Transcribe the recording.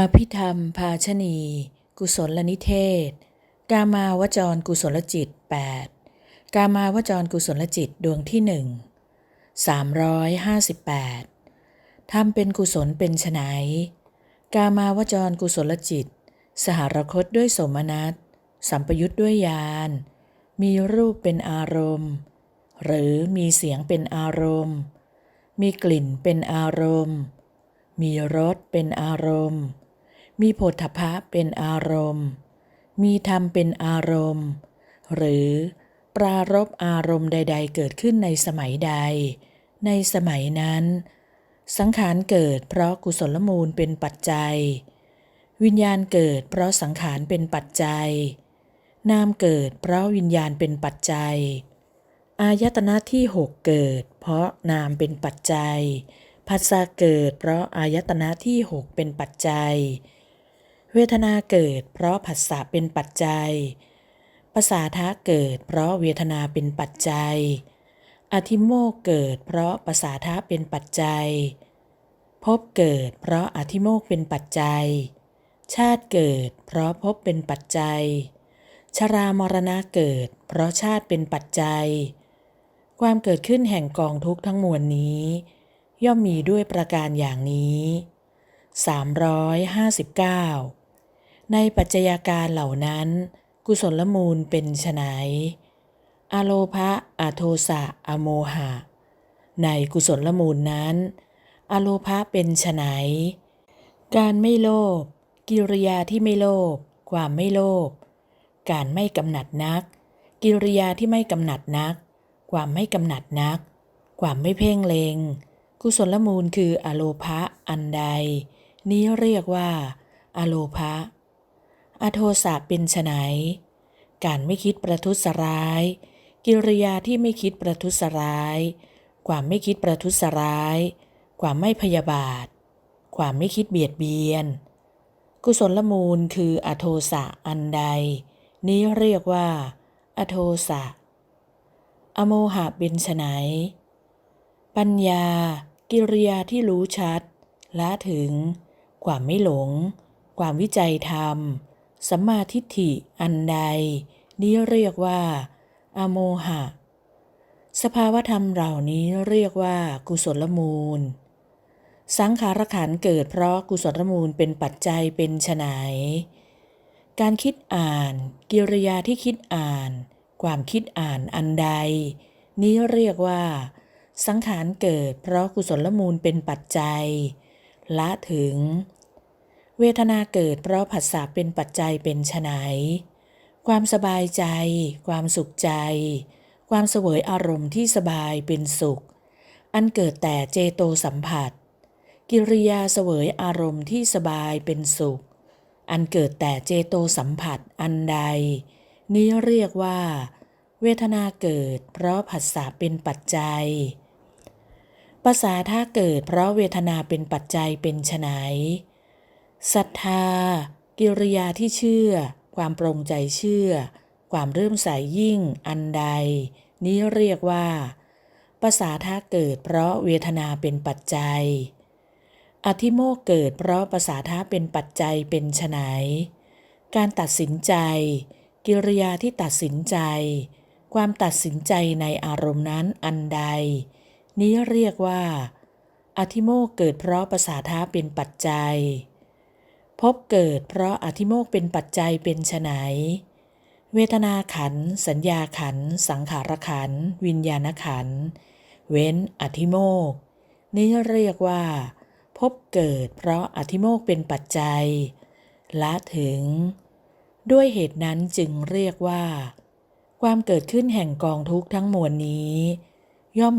อภิธรรมภาชนีกุศลนิเทศ กามาวจรกุศลจิต 8 กามาวจรกุศลจิตดวงที่หนึ่ง358ทำเป็นกุศลเป็นไฉนกามาวจรกุศลจิต สหรคตด้วยสมนัตสัมปยุทธ์ด้วยญาณมีรูปเป็นอารมณ์ หรือมีเสียงเป็นอารมณ์ มีกลิ่นเป็นอารมณ์มีรสเป็นอารมณ์ มีโผฏฐัพะเป็นอารมณ์ มีธรรมเป็นอารมณ์ หรือปรารบอารมณ์ใด ๆ เกิดขึ้นในสมัยใด ในสมัยนั้น สังขารเกิดเพราะกุศลมูลเป็นปัจจัย วิญญาณเกิดเพราะสังขารเป็นปัจจัย นามเกิดเพราะวิญญาณเป็นปัจจัย อายตนะที่หกเกิด เพราะนามเป็นปัจจัยผัสสะเกิดเพราะอายตนะที่หกเป็นปัจจัย เวทนาเกิดเพราะผัสสะเป็นปัจจัย ภาษาทะเกิดเพราะเวทนาเป็นปัจจัย อธิโมกเกิดเพราะภาษาทะเป็นปัจจัย พบเกิดเพราะอธิโมกเป็นปัจจัย ชาติเกิดเพราะพบเป็นปัจจัย ชรามรณะเกิดเพราะชาติเป็นปัจจัย ความเกิดขึ้นแห่งกองทุกข์ทั้งมวลนี้ ย่อมมีด้วยประการอย่างนี้ 359 ในปัจจัยาการเหล่านั้น กุศลมูลเป็นไฉนอโลภะอโทสะอโมหะ ในกุศลมูลนั้น อโลภะเป็นไฉนการไม่โลภกิริยาที่ไม่โลภความไม่โลภการไม่กำหนัดนัก กิริยาที่ไม่กำหนัดนัก ความไม่กำหนัดนัก ความไม่เพ่งเลง กุศลมูลคืออโลภะอันใด นี้เรียกว่า อโลภะ อโทสะเป็นไฉนการไม่คิดประทุษร้าย กิริยาที่ไม่คิดประทุษร้าย ความไม่คิดประทุษร้าย ความไม่พยาบาท ความไม่คิดเบียดเบียน กุศลมูลคืออโทสะอันใด นี้เรียกว่า อโทสะ อโมหะเป็นไฉนปัญญา กิริยาที่รู้ชัดละถึง ความไม่หลง ความวิจัยธรรม สัมมาทิฏฐิอันใด นี้เรียกว่า อโมหะ สภาวธรรมเหล่านี้เรียกว่ากุศลมูล สังขารขันเกิดเพราะกุศลมูลเป็นปัจจัยเป็นฉนการคิดอ่าน กิริยาที่คิดอ่าน ความคิดอ่านอันใด นี้เรียกว่า สังขารเกิดเพราะกุศลมูลเป็นปัจจัย ละถึง เวทนาเกิดเพราะผัสสะเป็นปัจจัยเป็นไฉนความสบายใจ ความสุขใจ ความเสวยอารมณ์ที่สบายเป็นสุข อันเกิดแต่เจโตสัมผัส กิริยาเสวยอารมณ์ที่สบายเป็นสุข อันเกิดแต่เจโตสัมผัสอันใด นี้เรียกว่า เวทนาเกิด เพราะผัสสะเป็นปัจจัยภาษาถ้าเกิดเพราะเวทนาเป็นปัจจัยเป็นไฉน ศรัทธา กิริยาที่เชื่อ ความปรงใจเชื่อ ความเริ่มใสยยิ่งอันใด นี้เรียกว่าภาษาท่าเกิดเพราะเวทนาเป็นปัจจัย อธิโมกเกิดเพราะภาษาท่าเป็นปัจจัยเป็นไฉนการตัดสินใจ กิริยาที่ตัดสินใจ ความตัดสินใจในอารมณ์นั้นอันใด นี้เรียกว่า อธิโมกเกิดเพราะภาษาท้าเป็นปัจจัย พบเกิดเพราะอธิโมกเป็นปัจจัยเป็นไฉนเวทนาขัน สัญญาขัน สังขารขัน วิญญาณขัน เว้นอธิโมก นี้เรียกว่า พบเกิดเพราะอธิโมกเป็นปัจจัย ละถึง ด้วยเหตุนั้นจึงเรียกว่า ความเกิดขึ้นแห่งกองทุกข์ทั้งมวลนี้ ย่อม